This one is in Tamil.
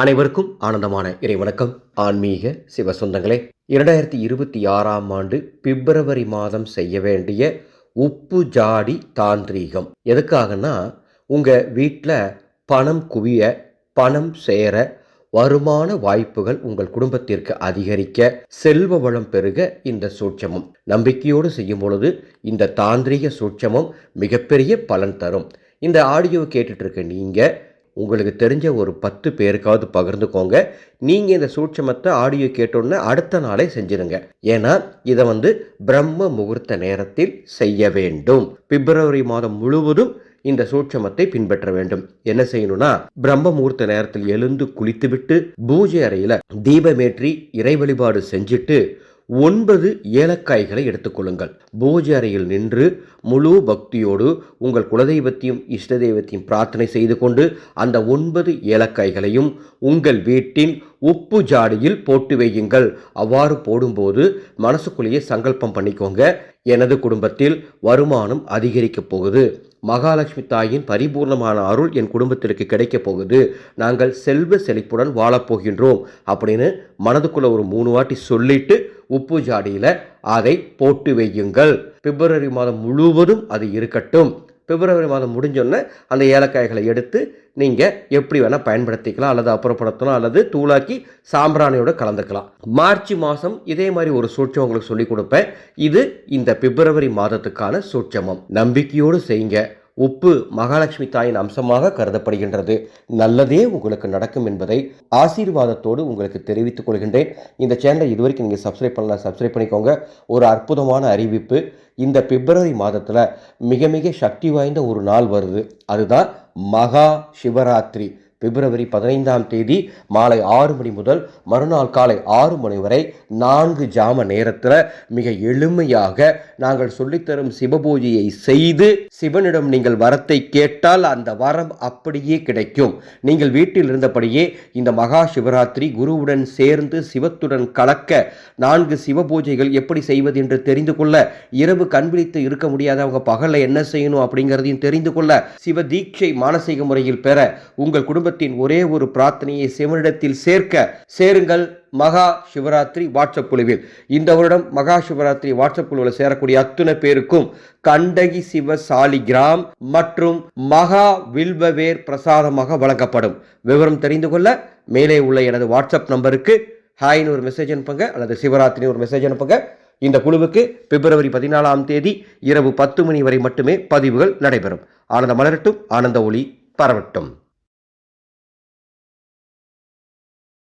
அனைவருக்கும் ஆனந்தமான இறைவணக்கம். ஆன்மீக சிவ சொந்தங்களே இரண்டாயிரத்தி இருபத்தி ஆறாம் ஆண்டு பிப்ரவரி மாதம் செய்ய வேண்டிய உப்பு ஜாடி தாந்திரீகம். எதுக்காகன்னா உங்கள் வீட்டில் பணம் குவிய பணம் சேர வருமான வாய்ப்புகள் உங்கள் குடும்பத்திற்கு அதிகரிக்க செல்வ வளம் பெருக இந்த சூட்சமம். நம்பிக்கையோடு செய்யும் பொழுது இந்த தாந்திரிக சூட்சமம் மிகப்பெரிய பலன் தரும். இந்த ஆடியோ கேட்டுட்ருக்க நீங்கள் உங்களுக்கு தெரிஞ்ச ஒரு பத்து பேருக்காவது பகிர்ந்துக்கோங்க. நீங்கள் இந்த சூட்சமத்தை ஆடியோ கேட்டோன்னே அடுத்த நாளே செஞ்சிருங்க. ஏன்னா இதை வந்து பிரம்ம முகூர்த்த நேரத்தில் செய்ய வேண்டும். பிப்ரவரி மாதம் முழுவதும் இந்த சூட்சமத்தை பின்பற்ற வேண்டும். என்ன செய்யணும்னா பிரம்ம முகூர்த்த நேரத்தில் எழுந்து குளித்துவிட்டு பூஜை அறையில் தீபமேற்றி இறை வழிபாடு செஞ்சுட்டு ஒன்பது ஏலக்காய்களை எடுத்துக்கொள்ளுங்கள். பூஜை அறையில் நின்று முழு பக்தியோடு உங்கள் குலதெய்வத்தையும் இஷ்ட தெய்வத்தையும் பிரார்த்தனை செய்து கொண்டு அந்த ஒன்பது ஏலக்காய்களையும் உங்கள் வீட்டின் உப்பு ஜாடியில் போட்டு வையுங்கள். அவ்வாறு போடும்போது மனசுக்குள்ளேயே சங்கல்பம் பண்ணிக்கோங்க. எனது குடும்பத்தில் வருமானம் அதிகரிக்கப் போகுது. மகாலட்சுமி தாயின் பரிபூர்ணமான அருள் என் குடும்பத்திற்கு கிடைக்கப் போகுது. நாங்கள் செல்வ செழிப்புடன் வாழப்போகின்றோம் அப்படின்னு மனதுக்குள்ள ஒரு மூணு வாட்டி சொல்லிட்டு உப்பு ஜாடியில் அதை போட்டு வையுங்கள். பிப்ரவரி மாதம் முழுவதும் அது இருக்கட்டும். பிப்ரவரி மாதம் முடிஞ்சோடனே அந்த ஏலக்காய்களை எடுத்து நீங்கள் எப்படி வேணால் பயன்படுத்திக்கலாம் அல்லது அப்புறப்படுத்தலாம் அல்லது தூளாக்கி சாம்பிராணியோட கலந்துக்கலாம். மார்ச் மாதம் இதே மாதிரி ஒரு சூட்சம் உங்களுக்கு சொல்லிக் கொடுப்பேன். இது இந்த பிப்ரவரி மாதத்துக்கான சூட்சமம். நம்பிக்கையோடு செய்யுங்க. உப்பு மகாலட்சுமி தாயின் அம்சமாக கருதப்படுகின்றது. நல்லதே உங்களுக்கு நடக்கும் என்பதை ஆசீர்வாதத்தோடு உங்களுக்கு தெரிவித்துக் கொள்கின்றேன். இந்த சேனலை இதுவரைக்கும் நீங்கள் சப்ஸ்கிரைப் பண்ணலாம் சப்ஸ்கிரைப் பண்ணிக்கோங்க. ஒரு அற்புதமான அறிவிப்பு. இந்த பிப்ரவரி மாதத்தில் மிக மிக சக்தி வாய்ந்த ஒரு நாள் வருது. அதுதான் மகா சிவராத்திரி. பிப்ரவரி பதினைந்தாம் தேதி மாலை ஆறு மணி முதல் மறுநாள் காலை ஆறு மணி வரை நான்கு ஜாம நேரத்தில் மிக எளிமையாக நாங்கள் சொல்லித்தரும் சிவபூஜையை செய்து சிவனிடம் நீங்கள் வரத்தை கேட்டால் அந்த வரம் அப்படியே கிடைக்கும். நீங்கள் வீட்டில் இருந்தபடியே இந்த மகா சிவராத்திரி குருவுடன் சேர்ந்து சிவத்துடன் கலக்க நான்கு சிவபூஜைகள் எப்படி செய்வது என்று தெரிந்து கொள்ள இரவு கண்விழித்து இருக்க முடியாதவங்க பகலில் என்ன செய்யணும் அப்படிங்கிறதையும் தெரிந்து கொள்ள சிவ தீட்சை மானசீக முறையில் பெற உங்கள் குடும்பத்தின் ஒரே ஒரு பிரார்த்தனையை சிவனிடத்தில் சேர்க்க சேருங்கள் மகா சிவராத்திரி வாட்ஸ்அப் குழுவில் இந்த வருடம் மகா சிவராத்திரி வாட்ஸ்அப் குழுவில் சேரக்கூடிய அத்துணை பேருக்கும் கண்டகி சிவ சாலிகிராம் மற்றும் மகா வில்வவேர் பிரசாதமாக வழங்கப்படும். விவரம் தெரிந்து கொள்ள மேலே உள்ள எனது வாட்ஸ்அப் நம்பருக்கு ஹாய்னு ஒரு மெசேஜ் அனுப்புங்க அல்லது சிவராத்திரின்னு ஒரு மெசேஜ் அனுப்புங்க. இந்த குழுவுக்கு பிப்ரவரி பதினாலாம் தேதி இரவு பத்து மணி வரை மட்டுமே பதிவுகள் நடைபெறும். ஆனந்த மலரட்டும் ஆனந்த ஒளி பரவட்டும்.